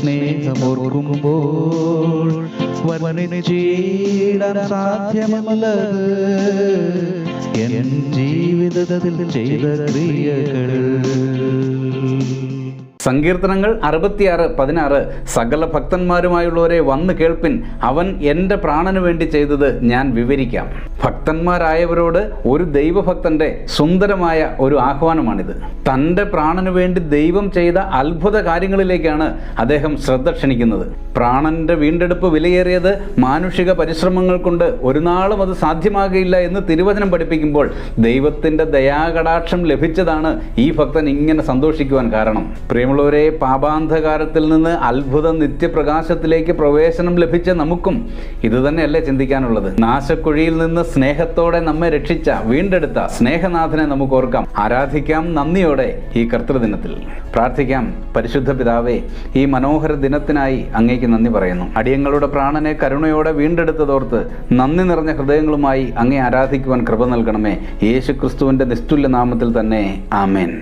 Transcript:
സ്നേഹമോർക്കുമ്പോൾ വർണിച്ചിടാൻ സാധ്യമല്ലത്. N ജീവിതത്തിൽ ചെയ്ത ക്രിയകൾ സങ്കീർത്തനങ്ങൾ അറുപത്തിയാറ് പതിനാറ് സകല ഭക്തന്മാരുമായുള്ളവരെ വന്ന് കേൾപ്പിൻ. അവൻ എന്റെ പ്രാണന് വേണ്ടി ചെയ്തത് ഞാൻ വിവരിക്കാം. ഭക്തന്മാരായവരോട് ഒരു ദൈവഭക്തന്റെ സുന്ദരമായ ഒരു ആഹ്വാനമാണിത്. തന്റെ പ്രാണന് വേണ്ടി ദൈവം ചെയ്ത അത്ഭുത കാര്യങ്ങളിലേക്കാണ് അദ്ദേഹം ശ്രദ്ധ ക്ഷണിക്കുന്നത്. പ്രാണന്റെ വീണ്ടെടുപ്പ് വിലയേറിയത് മാനുഷിക പരിശ്രമങ്ങൾ കൊണ്ട് ഒരു നാളും അത് സാധ്യമാകില്ല എന്ന് തിരുവചനം പഠിപ്പിക്കുമ്പോൾ ദൈവത്തിന്റെ ദയാകടാക്ഷം ലഭിച്ചതാണ് ഈ ഭക്തൻ ഇങ്ങനെ സന്തോഷിക്കുവാൻ കാരണം. പ്രിയമുള്ളവരെ പാപാന്ധകാരത്തിൽ നിന്ന് അത്ഭുത നിത്യപ്രകാശത്തിലേക്ക് പ്രവേശനം ലഭിച്ച നമുക്കും ഇത് തന്നെയല്ലേ ചിന്തിക്കാനുള്ളത്. നാശക്കുഴിയിൽ നിന്ന് സ്നേഹത്തോടെ നമ്മെ രക്ഷിച്ച വീണ്ടെടുത്ത സ്നേഹനാഥനെ നമുക്ക് ഓർക്കാം. ആരാധിക്കാം നന്ദിയോടെ ഈ കർത്തൃദിനത്തിൽ. പ്രാർത്ഥിക്കാം പരിശുദ്ധ പിതാവേ ഈ മനോഹര ദിനത്തിനായി അങ്ങേക്ക് നന്ദി പറയുന്നു. അടിയങ്ങളുടെ പ്രാണനെ കരുണയോടെ വീണ്ടെടുത്തതോർത്ത് നന്ദി നിറഞ്ഞ ഹൃദയങ്ങളുമായി അങ്ങേ ആരാധിക്കുവാൻ കൃപ നൽകണമേ. യേശു ക്രിസ്തുവിന്റെ നിസ്തുല്യ നാമത്തിൽ തന്നെ. ആമേൻ.